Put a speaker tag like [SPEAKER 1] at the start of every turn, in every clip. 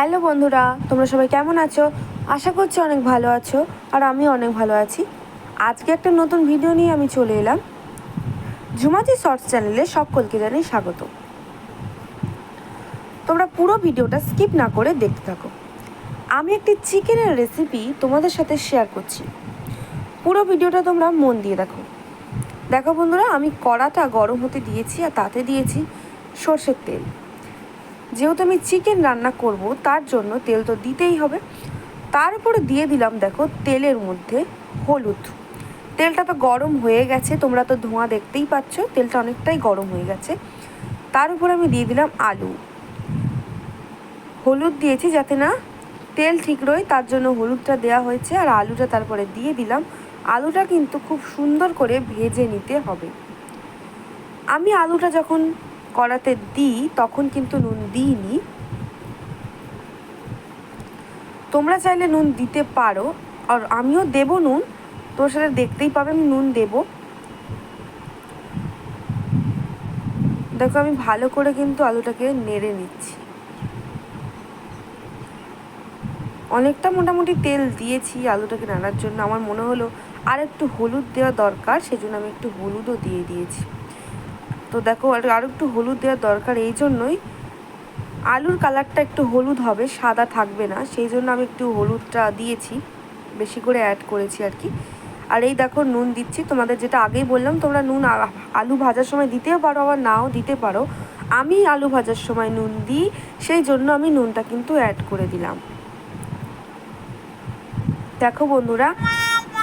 [SPEAKER 1] Hello বন্ধুরা, তোমরা সবাই কেমন আছো? আশা করছি অনেক ভালো আছো, আর আমিও অনেক ভালো আছি। আজকে একটা নতুন ভিডিও নিয়ে আমি চলে এলাম। ঝুমাজি শর্টস চ্যানেলে সকলকে জানাই স্বাগত। তোমরা পুরো ভিডিওটা স্কিপ না করে দেখতে থাকো। আমি একটি চিকেনের রেসিপি তোমাদের সাথে শেয়ার করছি। পুরো ভিডিওটা তোমরা মন দিয়ে দেখো। দেখো বন্ধুরা, আমি কড়াটা গরম হতে দিয়েছি আর তাতে দিয়েছি সর্ষের তেল। যেহেতু আমি চিকেন রান্না করব, তার জন্য তেল তো দিতেই হবে। তার উপরে দিয়ে দিলাম, দেখো, তেলের মধ্যে হলুদ। তেলটা তো গরম হয়ে গেছে, তোমরা তো ধোঁয়া দেখতেই পাচ্ছ, তেলটা অনেকটাই গরম হয়ে গেছে। তার উপর আমি দিয়ে দিলাম আলু। হলুদ দিয়েছি যাতে না তেল ঠিক রয়ে, তার জন্য হলুদটা দেওয়া হয়েছে, আর আলুটা তারপরে দিয়ে দিলাম। আলুটা কিন্তু খুব সুন্দর করে ভেজে নিতে হবে। আমি আলুটা যখন কড়াতে দিই, তখন কিন্তু নুন দিইনি। তোমরা চাইলে নুন দিতে পারো, আর আমিও দেব নুন। তোর সাথে দেখতেই পাবে, আমি নুন দেব। দেখো, আমি ভালো করে কিন্তু আলুটাকে নেড়ে নিচ্ছি। অনেকটা মোটামুটি তেল দিয়েছি আলুটাকে নাড়ার জন্য। আমার মনে হলো আর একটু হলুদ দেওয়া দরকার, সেজন্য আমি একটু হলুদও দিয়ে দিয়েছি। তো দেখো, আর একটু হলুদ দেওয়ার দরকার, এই জন্যই আলুর কালারটা একটু হলুদ হবে, সাদা থাকবে না, সেই জন্য আমি একটু হলুদটা দিয়েছি, বেশি করে অ্যাড করেছি আর কি। আর এই দেখো, নুন দিচ্ছি, তোমাদের যেটা আগেই বললাম, তোমরা নুন আলু ভাজার সময় দিতেও পারো, আবার নাও দিতে পারো। আমি আলু ভাজার সময় নুন দিই, সেই জন্য আমি নুনটা কিন্তু অ্যাড করে দিলাম। দেখো বন্ধুরা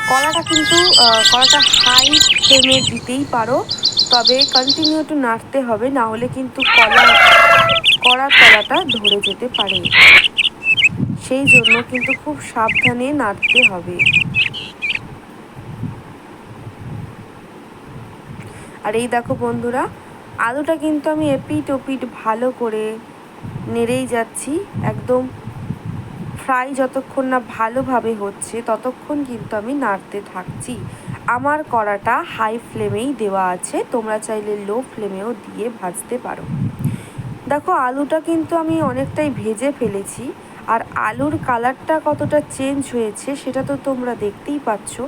[SPEAKER 1] কলাটা কিন্তু কলাটা হাই ফ্লেমে দিতেই পারো। তবে কন্টিনিউ একটু নাড়তে হবে, না হলে কিন্তু কলা কড়ার তলাটা ধরে যেতে পারে। সেই জন্য কিন্তু খুব সাবধানে নাড়তে হবে। আর এই দেখো বন্ধুরা, আলুটা কিন্তু আমি এপিট ওপিট ভালো করে নেড়েই যাচ্ছি। একদম ফ্রাই যতক্ষণ না ভালোভাবে হচ্ছে, ততক্ষণ কিন্তু আমি নাড়তে থাকছি। আমার কড়াটা হাই ফ্লেমেই দেওয়া আছে। তোমরা চাইলে লো ফ্লেমেও দিয়ে ভাজতে পারো। দেখো, আলুটা কিন্তু আমি অনেকটাই ভেজে ফেলেছি। আর আলুর কালারটা কতটা চেঞ্জ হয়েছে সেটা তো তোমরা দেখতেই পাচ্ছ।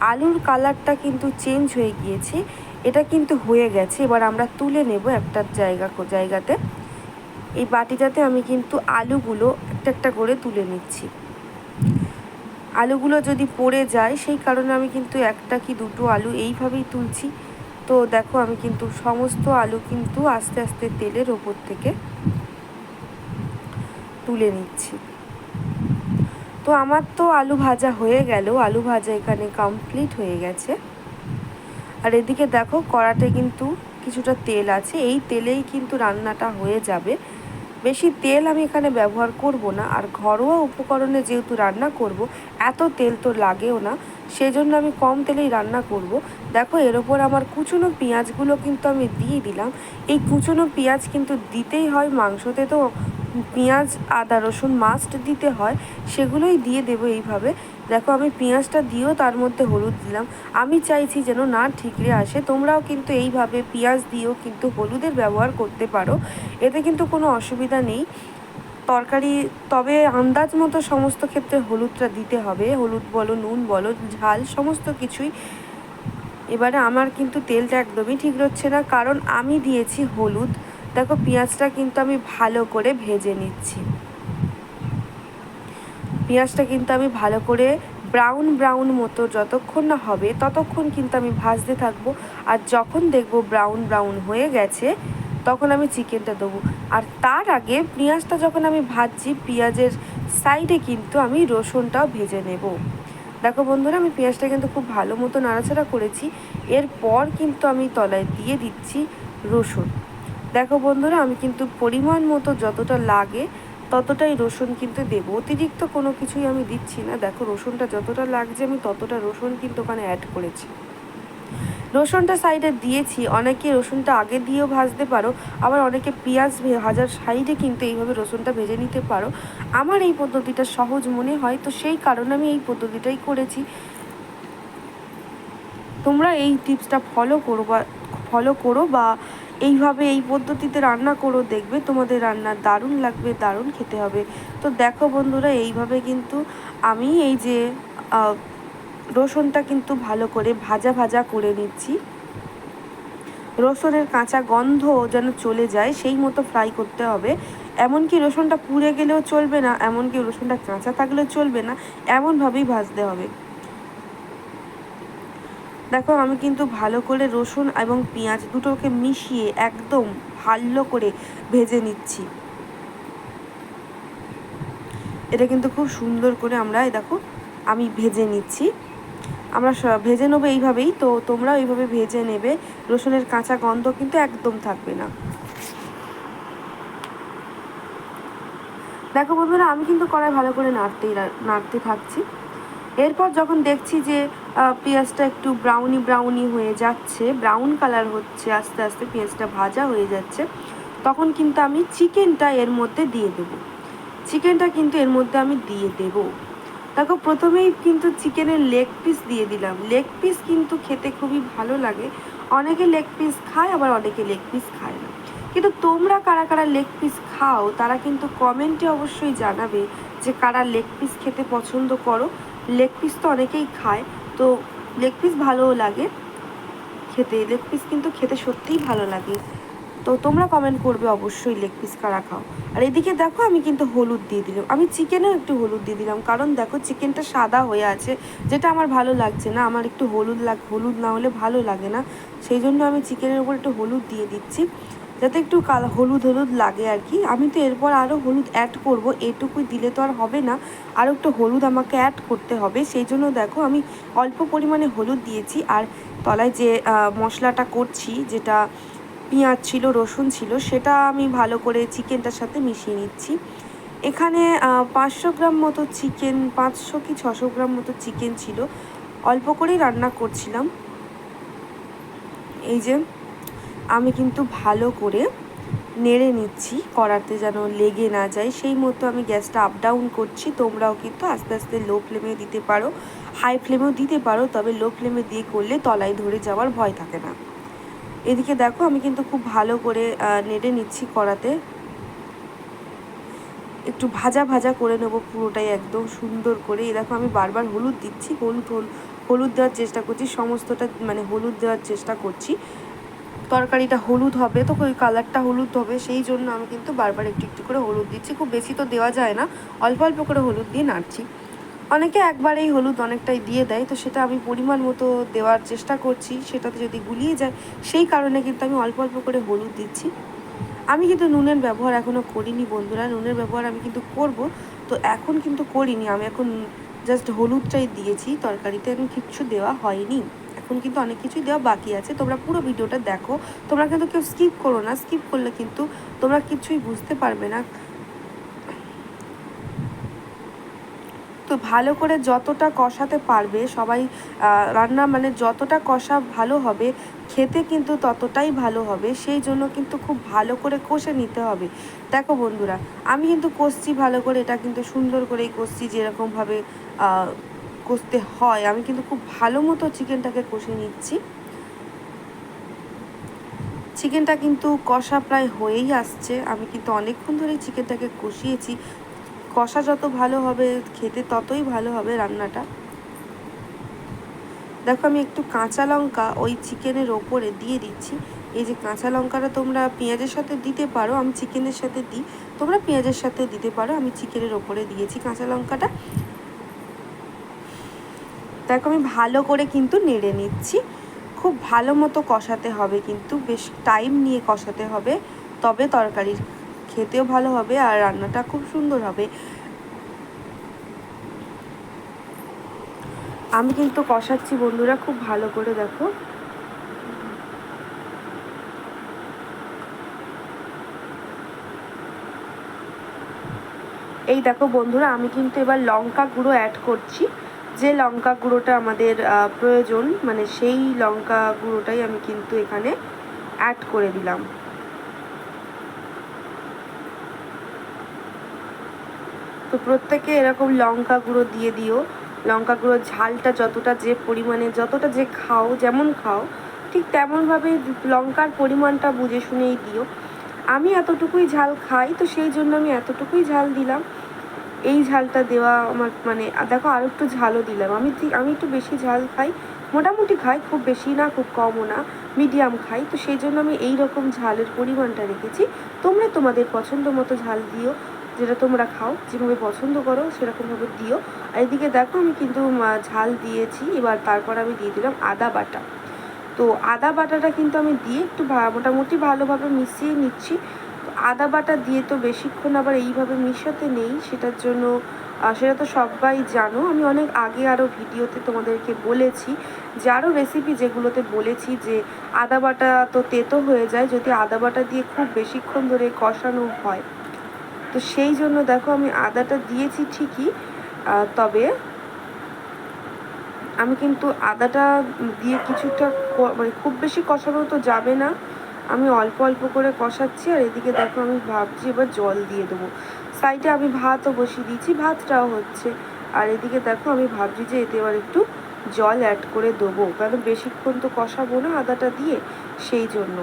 [SPEAKER 1] আলুর কালারটা কিন্তু চেঞ্জ হয়ে গিয়েছে। এটা কিন্তু হয়ে গেছে। এবার আমরা তুলে নেব একটা জায়গা জায়গাতে। এই বাটিটাতে আমি কিন্তু আলুগুলো একটা একটা করে তুলে নিচ্ছি। আলুগুলো যদি পড়ে যায়, সেই কারণে আমি কিন্তু একটা কি দুটো আলু এইভাবেই তুলছি। তো দেখো আমি কিন্তু সমস্ত আলু কিন্তু আস্তে আস্তে তেলের ওপর থেকে তুলে নিচ্ছি। তো আমার তো আলু ভাজা হয়ে গেল, আলু ভাজা এখানে কমপ্লিট হয়ে গেছে। আর এদিকে দেখো কড়াতে কিন্তু কিছুটা তেল আছে, এই তেলেই কিন্তু রান্নাটা হয়ে যাবে। বেশি তেল আমি এখানে ব্যবহার করব না। আর ঘরোয়া উপকরণে যেহেতু রান্না করব, এত তেল তো লাগেও না, সেজন্য আমি কম তেলেই রান্না করব। দেখো, এর ওপর আমার কুচনো পেঁয়াজগুলো কিন্তু আমি দিয়ে দিলাম। এই কুচনো পেঁয়াজ কিন্তু দিতেই হয়, মাংসতে তো পেঁয়াজ, আদা, রসুন মাস্ট দিতে হয়, সেগুলোই দিয়ে দেবো এইভাবে। দেখো আমি পেঁয়াজটা দিয়েও তার মধ্যে হলুদ দিলাম। আমি চাইছি যেন না ঠিকরে আসে। তোমরাও কিন্তু এইভাবে পেঁয়াজ দিয়েও কিন্তু হলুদের ব্যবহার করতে পারো। এতে কিন্তু কোনো অসুবিধা নেই। তরকারি, তবে আন্দাজ মতো সমস্ত ক্ষেত্রে হলুদটা দিতে হবে। হলুদ বলো, নুন বলো, ঝাল, সমস্ত কিছুই। এবারে আমার কিন্তু তেলটা একদমই ঠিক হচ্ছে না। কারণ আমি দিয়েছি হলুদ। দেখো, পেঁয়াজটা কিন্তু আমি ভালো করে ভেজে নিচ্ছি। পেঁয়াজটা কিন্তু আমি ভালো করে ব্রাউন ব্রাউন মতো যতক্ষণ না হবে, ততক্ষণ কিন্তু আমি ভাজতে থাকব। আর যখন দেখব ব্রাউন ব্রাউন হয়ে গেছে, তখন আমি চিকেনটা দেবো। আর তার আগে পেঁয়াজটা যখন আমি ভাজছি, পেঁয়াজের সাইডে কিন্তু আমি রসুনটাও ভেজে নেব। দেখো বন্ধুরা, আমি পেঁয়াজটা কিন্তু খুব ভালো মতো নাড়াচাড়া করেছি। এরপর কিন্তু আমি তলায় দিয়ে দিচ্ছি রসুন। দেখো বন্ধুরা, আমি কিন্তু পরিমাণ মতো যতটা লাগে ততটাই রসুন কিন্তু দেবো। অতিরিক্ত কোনো কিছুই আমি দিচ্ছি না। দেখো রসুনটা যতটা লাগছে আমি ততটা রসুন কিন্তু ওখানে অ্যাড করেছি। রসুনটা সাইডে দিয়েছি। অনেকে রসুনটা আগে দিয়েও ভাজতে পারো, আবার অনেকে পেঁয়াজ ভাজার সাইডে কিন্তু এইভাবে রসুনটা ভেজে নিতে পারো। আমার এই পদ্ধতিটা সহজ মনে হয়, তো সেই কারণে আমি এই পদ্ধতিটাই করেছি। তোমরা এই টিপসটা ফলো করো বা ফলো করো বা এইভাবে এই পদ্ধতিতে রান্না করো, দেখবে তোমাদের রান্না দারুণ লাগবে, দারুণ খেতে হবে। তো দেখো বন্ধুরা, এইভাবে কিন্তু আমি এই যে রসুনটা কিন্তু ভালো করে ভাজা ভাজা করে নিচ্ছি। রসুনের কাঁচা গন্ধ যেন চলে যায়, সেই মতো ফ্রাই করতে হবে। এমনকি রসুনটা পুড়ে গেলেও চলবে না, এমনকি রসুনটা কাঁচা থাকলেও চলবে না, এমনভাবেই ভাজতে হবে। দেখো, আমি কিন্তু ভালো করে রসুন এবং পেঁয়াজ দুটোকে মিশিয়ে একদম ভালো করে ভেজে নিচ্ছি। এটা কিন্তু খুব সুন্দর করে আমরা দেখো, আমি ভেজে নিচ্ছি। আমরা ভেজে নেব এইভাবেই, তো তোমরা এইভাবে ভেজে নেবে, রসুনের কাঁচা গন্ধ কিন্তু একদম থাকবে না। দেখো বন্ধুরা, আমি কিন্তু কড়াই ভালো করে নাড়তেই, নাড়তে থাকছি। এরপর যখন দেখছি যে পেঁয়াজটা একটু ব্রাউনি ব্রাউনি হয়ে যাচ্ছে ব্রাউন কালার হচ্ছে, আস্তে আস্তে পেঁয়াজটা ভাজা হয়ে যাচ্ছে, তখন কিন্তু আমি চিকেনটা এর মধ্যে দিয়ে দেব। চিকেনটা কিন্তু এর মধ্যে আমি দিয়ে দেব। দেখো, প্রথমেই কিন্তু চিকেনের লেগ পিস দিয়ে দিলাম। লেগ পিস কিন্তু খেতে খুবই ভালো লাগে। অনেকে লেগ পিস খায়, আবার অনেকে লেগ পিস খায় না। কিন্তু তোমরা কারা কারা লেগ পিস খাও, তারা কিন্তু কমেন্টে অবশ্যই জানাবে যে কারা লেগ পিস খেতে পছন্দ করো। লেগ পিস তো অনেকেই খায়, তো লেগ পিস ভালোও লাগে খেতে। লেগ পিস কিন্তু খেতে সত্যিই ভালো লাগে। তো তোমরা কমেন্ট করবে অবশ্যই লেগ পিস কারা খাও। আর এদিকে দেখো আমি কিন্তু হলুদ দিয়ে দিলাম। আমি চিকেনেও একটু হলুদ দিয়ে দিলাম। কারণ দেখো চিকেনটা সাদা হয়ে আছে, যেটা আমার ভালো লাগছে না। আমার একটু হলুদ লাগ, হলুদ না হলে ভালো লাগে না। সেই জন্য আমি চিকেনের উপর একটু হলুদ দিয়ে দিচ্ছি। যাতে একটু কাল হলুদ হলুদ লাগে আর কি। আমি তো এরপর আরও হলুদ অ্যাড করব, এটুকুই দিলে তো আর হবে না। আরও একটু হলুদ আমাকে অ্যাড করতে হবে। সেই জন্য দেখো, আমি অল্প পরিমাণে হলুদ দিয়েছি। আর তলায় যে মশলাটা করছি, যেটা পেঁয়াজ ছিল, রসুন ছিল, সেটা আমি ভালো করে চিকেনটার সাথে মিশিয়ে নিচ্ছি। এখানে পাঁচশো গ্রাম মতো চিকেন, পাঁচশো কি ছশো গ্রাম মতো চিকেন ছিল। অল্প করেই রান্না করছিলাম। এই যে আমি কিন্তু ভালো করে নেড়ে নিচ্ছি, কড়াতে যেন লেগে না যায়। সেই মতো আমি গ্যাসটা আপ ডাউন করছি, তোমরাও কিন্তু আস্তে আস্তে লো ফ্লেমে দিতে পারো হাই ফ্লেমেও দিতে পারো, তবে লো ফ্লেমে দিয়ে করলে তলায় ধরে যাওয়ার ভয় থাকে না। এদিকে দেখো, আমি কিন্তু খুব ভালো করে নেড়ে নিচ্ছি কড়াতে। একটু ভাজা ভাজা করে নেব পুরোটাই একদম সুন্দর করে। এই দেখো, আমি বারবার হলুদ দিচ্ছি, হলুদ হলুদ দেওয়ার চেষ্টা করছি, সমস্তটা মানে হলুদ দেওয়ার চেষ্টা করছি। তরকারিটা হলুদ হবে, তো ওই কালারটা হলুদ হবে, সেই জন্য আমি কিন্তু বারবার একটু একটু করে হলুদ দিচ্ছি। খুব বেশি তো দেওয়া যায় না, অল্প অল্প করে হলুদ দিয়ে নাড়ছি। অনেকে একবারেই হলুদ অনেকটাই দিয়ে দেয়, তো সেটা আমি পরিমাণ মতো দেওয়ার চেষ্টা করছি, সেটাতে যদি গুলিয়ে যায়, সেই কারণে কিন্তু আমি অল্প অল্প করে হলুদ দিচ্ছি। আমি কিন্তু নুনের ব্যবহার এখনও করিনি বন্ধুরা, নুনের ব্যবহার আমি কিন্তু করব, তো এখন কিন্তু করিনি, আমি এখন জাস্ট হলুদটাই দিয়েছি, তরকারিতে এখন কিচ্ছু দেওয়া হয়নি। এখন কিন্তু অনেক কিছুই দেওয়া বাকি আছে। তোমরা পুরো ভিডিওটা দেখো। তোমরা কিন্তু কেউ স্কিপ করো না। স্কিপ করলে কিন্তু তোমরা কিছুই বুঝতে পারবে না। তো ভালো করে যতটা কষাতে পারবে, সবাই রান্না মানে যতটা কষা ভালো হবে, খেতে কিন্তু ততটাই ভালো হবে। সেই জন্য কিন্তু খুব ভালো করে কষে নিতে হবে। দেখো বন্ধুরা, আমি কিন্তু কষছি ভালো করে। এটা কিন্তু সুন্দর করেই কষছি যেরকমভাবে কষতে হয়। আমি কিন্তু খুব ভালো মতো চিকেনটাকে কষে নিচ্ছি। চিকেনটা কিন্তু কষা প্রায় হয়েই আসছে। আমি কিন্তু অনেকক্ষণ ধরেই চিকেনটাকে কষিয়েছি। কষা যত ভালো হবে, খেতে ততই ভালো হবে রান্নাটা। দেখো, আমি একটু কাঁচা লঙ্কা ওই চিকেনের ওপরে দিয়ে দিচ্ছি। এই যে কাঁচা লঙ্কাটা তোমরা পেঁয়াজের সাথে দিতে পারো, আমি চিকেনের সাথে দিই। তোমরা পেঁয়াজের সাথে দিতে পারো, আমি চিকেনের ওপরে দিয়েছি কাঁচা লঙ্কাটা। দেখো আমি ভালো করে কিন্তু নেড়ে নিচ্ছি। খুব ভালো মতো কষাতে হবে কিন্তু, বেশ টাইম নিয়ে কষাতে হবে। তবে তরকারি খেতেও ভালো হবে আর রান্নাটা খুব সুন্দর হবে। আমি কিন্তু কষাচ্ছি বন্ধুরা, খুব ভালো করে দেখো। এই দেখো বন্ধুরা, আমি কিন্তু এবার লঙ্কা গুঁড়ো অ্যাড করছি। যে লঙ্কা গুঁড়োটা আমাদের প্রয়োজন মানে সেই লঙ্কা গুঁড়োটাই আমি কিন্তু এখানে অ্যাড করে দিলাম। তো প্রত্যেকে এরকম লঙ্কা গুঁড়ো দিয়ে দিও। লঙ্কা গুঁড়োর ঝালটা যতটা যে পরিমাণে, যতটা যে খাও, যেমন খাও, ঠিক তেমনভাবে লঙ্কার পরিমাণটা বুঝে শুনেই দিও। আমি এতটুকুই ঝাল খাই, তো সেই জন্য আমি এতটুকুই ঝাল দিলাম। এই ঝালটা দেওয়া আমার মানে দেখো আর একটু ঝালও দিলাম। আমি ঠিক, আমি একটু বেশি ঝাল খাই। মোটামুটি খাই, খুব বেশি না, খুব কমও না। মিডিয়াম খাই। তো সেই জন্য আমি এই রকম ঝালের পরিমাণটা রেখেছি। তোমরা তোমাদের পছন্দ মতো ঝাল দিও, যেটা তোমরা খাও। যেভাবে পছন্দ করো, সেরকমভাবে দিও। আর এদিকে দেখো, আমি কিন্তু ঝাল দিয়েছি। এবার তারপর আমি দিয়ে দিলাম আদা বাটা। তো আদা বাটাটা কিন্তু আমি দিয়ে একটু মোটামুটি ভালোভাবে মিশিয়ে নিচ্ছি। আদা বাটা দিয়ে তো বেশিক্ষণ আবার এইভাবে মিশাতে নেই, সেটার জন্য সেটা তো সবাই জানো। আমি অনেক আগে আরও ভিডিওতে তোমাদেরকে বলেছি, যে আরও রেসিপি যেগুলোতে বলেছি যে আদা বাটা তো তেতো হয়ে যায়, যদি আদা বাটা দিয়ে খুব বেশিক্ষণ ধরে কষানো হয়। তো সেই জন্য দেখো আমি আদাটা দিয়েছি ঠিকই তবে আমি কিন্তু আদাটা দিয়ে কিছুটা মানে খুব বেশি কষানো তো যাবে না। আমি অল্প অল্প করে কষাচ্ছি আর এদিকে দেখো আমি ভাবছি এবার জল দিয়ে দেবো। সাইডে আমি ভাতও বসিয়ে দিয়েছি, ভাতটাও হচ্ছে। আর এদিকে দেখো আমি ভাবছি যে এতে এবার একটু জল অ্যাড করে দেবো, কারণ বেশিক্ষণ তো কষাবো না আদাটা দিয়ে, সেই জন্য।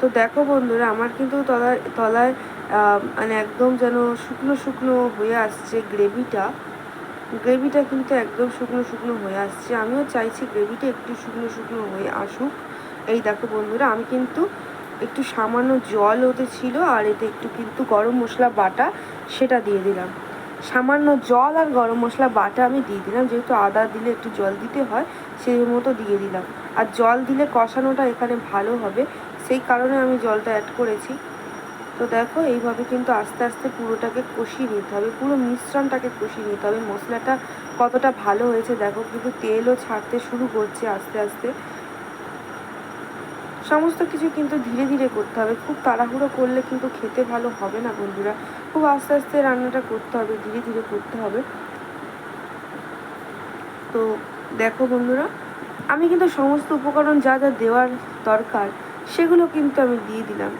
[SPEAKER 1] তো দেখো বন্ধুরা, আমার কিন্তু তলায় তলায় মানে একদম যেন শুকনো শুকনো হয়ে আসছে গ্রেভিটা গ্রেভিটা কিন্তু একদম শুকনো শুকনো হয়ে আসছে। আমিও চাইছি গ্রেভিটা একটু শুকনো শুকনো হয়ে আসুক। এই দেখো বন্ধুরা, আমি কিন্তু একটু সামান্য জল ওতে ছিল আর এতে একটু কিন্তু গরম মশলা বাটা সেটা দিয়ে দিলাম। সামান্য জল আর গরম মশলা বাটা আমি দিয়ে দিলাম, যেহেতু আদা দিলে একটু জল দিতে হয়, সেই মতো দিয়ে দিলাম। আর জল দিলে কষানোটা এখানে ভালো হবে, সেই কারণে আমি জলটা অ্যাড করেছি। তো দেখো, এইভাবে কিন্তু আস্তে আস্তে পুরোটাকে কষিয়ে নিতে হবে, পুরো মিশ্রণটাকে কষিয়ে নিতে হবে। মশলাটা কতটা ভালো হয়েছে দেখো, কিন্তু তেলও ছাড়তে শুরু করছে আস্তে আস্তে। সমস্ত কিছু কিন্তু ধীরে ধীরে করতে হবে, খুব তাড়াহুড়ো করলে কিন্তু খেতে ভালো হবে না বন্ধুরা। খুব আস্তে আস্তে রান্নাটা করতে হবে, ধীরে ধীরে করতে হবে। তো দেখো বন্ধুরা, আমি কিন্তু সমস্ত উপকরণ যা যা দেওয়ার দরকার, সেগুলো কিন্তু আমি দিয়ে দিলাম।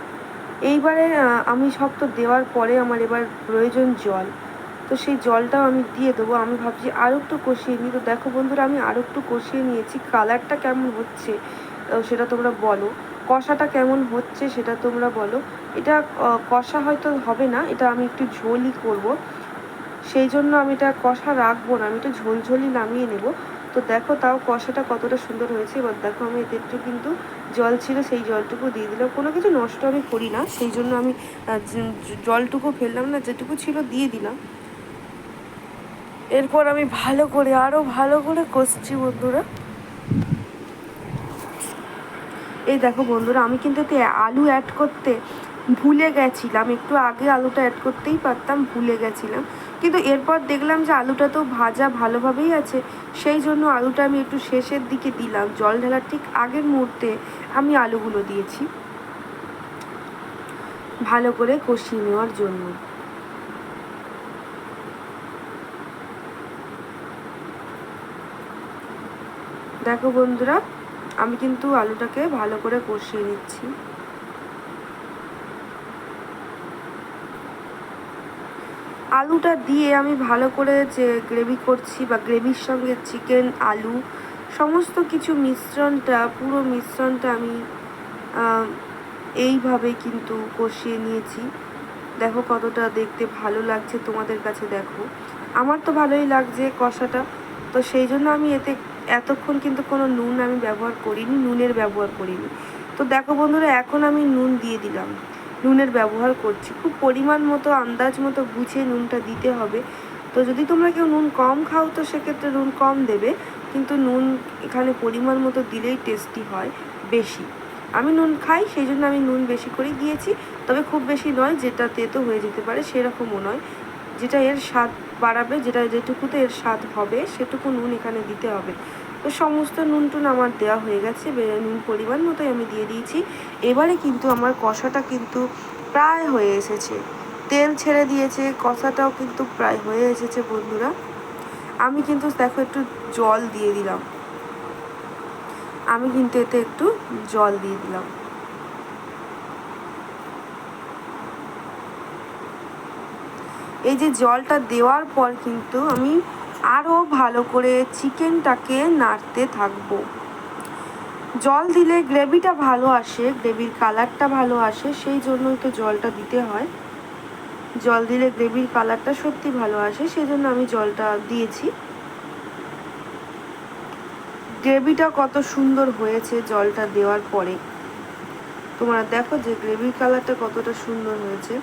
[SPEAKER 1] এইবারে আমি সব তো দেওয়ার পরে আমার এবার প্রয়োজন জল। তো সেই জলটাও আমি দিয়ে দেবো। আমি ভাবছি আরও একটু কষিয়ে নিই। তো দেখো বন্ধুরা, আমি আরও একটু কষিয়ে নিয়েছি। কালারটা কেমন হচ্ছে সেটা তোমরা বলো। কষাটা কেমন হচ্ছে সেটা তোমরা বলো। এটা কষা হয়তো হবে না, এটা আমি একটু ঝোলই করব। সেই জন্য আমি এটা কষা রাখব না, আমি একটু ঝোল ঝোলই নামিয়ে নেব। তো দেখো তাও কষাটা কতটা সুন্দর হয়েছে। এবার দেখো আমি এতে একটু কিন্তু জল ছিল, সেই জলটুকু দিয়ে দিলাম কোনো কিছু নষ্ট আমি করি না সেই জন্য আমি জলটুকু ফেললাম না, যেটুকু ছিল দিয়ে দিলাম। এরপর আমি ভালো করে আরও ভালো করে কষছি বন্ধুরা। এই দেখো বন্ধুরা, আমি কিন্তু এতে আলু অ্যাড করতে ভুলে গেছিলাম। একটু আগে আলুটা অ্যাড করতেই পারতাম, ভুলে গেছিলাম। কিন্তু এরপর দেখলাম যে আলুটা তো ভাজা ভালোভাবেই আছে। সেই জন্য আলুটা আমি একটু শেষের দিকে দিলাম। জল ঢালার ঠিক আগের মুহূর্তে আমি আলুগুলো দিয়েছি। ভালো করে কষিয়ে নেওয়ার জন্য। দেখো বন্ধুরা, আমি কিন্তু আলুটাকে ভালো করে কষিয়ে নিচ্ছি। আলুটা দিয়ে আমি ভালো করে যে গ্রেভি করছি বা গ্রেভির সঙ্গে চিকেন, আলু, সমস্ত কিছু মিশ্রণটা, পুরো মিশ্রণটা আমি এইভাবে কিন্তু কষিয়ে নিয়েছি। দেখো কতটা দেখতে ভালো লাগছে তোমাদের কাছে দেখো। আমার তো ভালোই লাগছে কষাটা। তো সেই জন্য আমি এতে এতক্ষণ কিন্তু কোনো নুন আমি ব্যবহার করিনি, নুনের ব্যবহার করিনি। তো দেখো বন্ধুরা, এখন আমি নুন দিয়ে দিলাম। নুনের ব্যবহার করছি। খুব পরিমাণ মতো, আন্দাজ মতো বুঝে নুনটা দিতে হবে। তো যদি তোমরা কেউ নুন কম খাও, তো সেক্ষেত্রে নুন কম দেবে। কিন্তু নুন এখানে পরিমাণ মতো দিলেই টেস্টি হয় বেশি। আমি নুন খাই, সেই জন্য আমি নুন বেশি করেই দিয়েছি। তবে খুব বেশি নয় যেটা তেতো হয়ে যেতে পারে, সেরকমও নয়। যেটা এর স্বাদ বাড়াবে, যেটা যেটুকুতে এর স্বাদ হবে, সেটুকু নুন এখানে দিতে হবে। তো সমস্ত নুন টুন আমার দেওয়া হয়ে গেছে নুন পরিমাণ মতোই আমি দিয়ে দিয়েছি। এবারে কিন্তু আমার কষাটা কিন্তু প্রায় হয়ে এসেছে। তেল ছেড়ে দিয়েছে, কষাটাও কিন্তু প্রায় হয়ে এসেছে বন্ধুরা। আমি কিন্তু দেখো একটু জল দিয়ে দিলাম। আমি কিন্তু এতে একটু জল দিয়ে দিলাম। এই যে জলটা দেওয়ার পর কিন্তু আমি আরও ভালো করে চিকেনটাকে নাড়তে থাকব। জল দিলে গ্রেভিটা ভালো আসে, গ্রেভির কালারটা ভালো আসে, সেই জন্যই তো জলটা দিতে হয়। জল দিলে গ্রেভির কালারটা সত্যি ভালো আসে, সেই জন্য আমি জলটা দিয়েছি। গ্রেভিটা কত সুন্দর হয়েছে জলটা দেওয়ার পরে। তোমরা দেখো যে গ্রেভির কালারটা কতটা সুন্দর হয়েছে।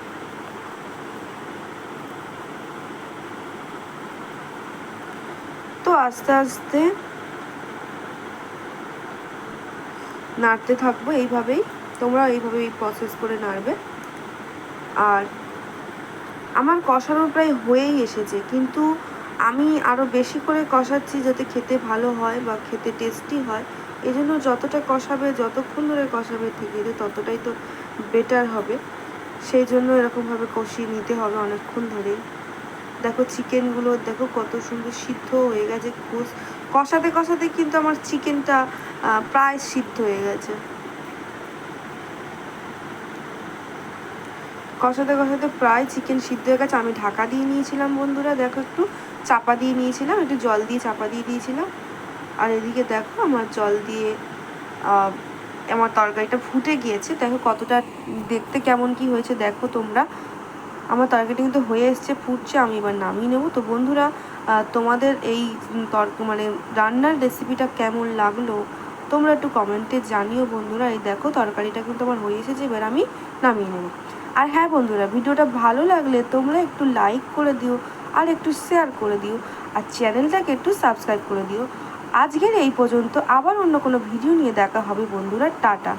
[SPEAKER 1] আস্তে আস্তে নাড়তে থাকব এইভাবেই। তোমরা এইভাবেই প্রসেস করে নাড়বে। আর আমার কষানো প্রায় হয়েই এসেছে, কিন্তু আমি আরও বেশি করে কষাচ্ছি যাতে খেতে ভালো হয় বা খেতে টেস্টি হয়। এই জন্য যতটা কষাবে, যতক্ষণ ধরে কষাবে থেকে ততটাই তো বেটার হবে। সেই জন্য এরকমভাবে কষিয়ে নিতে হবে অনেকক্ষণ ধরে দেখো চিকেনগুলো, দেখো কত সুন্দর সিদ্ধ হয়ে গেছে কষাতে কষাতে কিন্তু আমার চিকেনটা প্রায় সিদ্ধ হয়ে গেছে। কষাতে কষাতে প্রায় চিকেন সিদ্ধ হয়ে গেছে। আমি ঢাকা দিয়ে নিয়েছিলাম বন্ধুরা, দেখো একটু চাপা দিয়ে নিয়েছিলাম, একটু জল দিয়ে চাপা দিয়ে দিয়েছিলাম। আর এদিকে দেখো আমার জল দিয়ে আমার তরকারিটা ফুটে গিয়েছে। দেখো কতটা দেখতে কেমন কি হয়েছে, দেখো তোমরা। আমার তরকারিটা কিন্তু হয়ে এসছে, ফুটছে, আমি এবার নামিয়ে নেব। তো বন্ধুরা তোমাদের এই তর্ক মানে রান্নার রেসিপিটা কেমন লাগল, তোমরা একটু কমেন্টে জানিও বন্ধুরা। এই দেখো, তরকারিটা কিন্তু আমার হয়ে এসেছে, এবার আমি নামিয়ে নেব। আর হ্যাঁ বন্ধুরা, ভিডিওটা ভালো লাগলে তোমরা একটু লাইক করে দিও, আর একটু শেয়ার করে দিও, আর চ্যানেলটাকে একটু সাবস্ক্রাইব করে দিও। আজকের এই পর্যন্ত, আবার অন্য কোনো ভিডিও নিয়ে দেখা হবে বন্ধুরা, টাটা।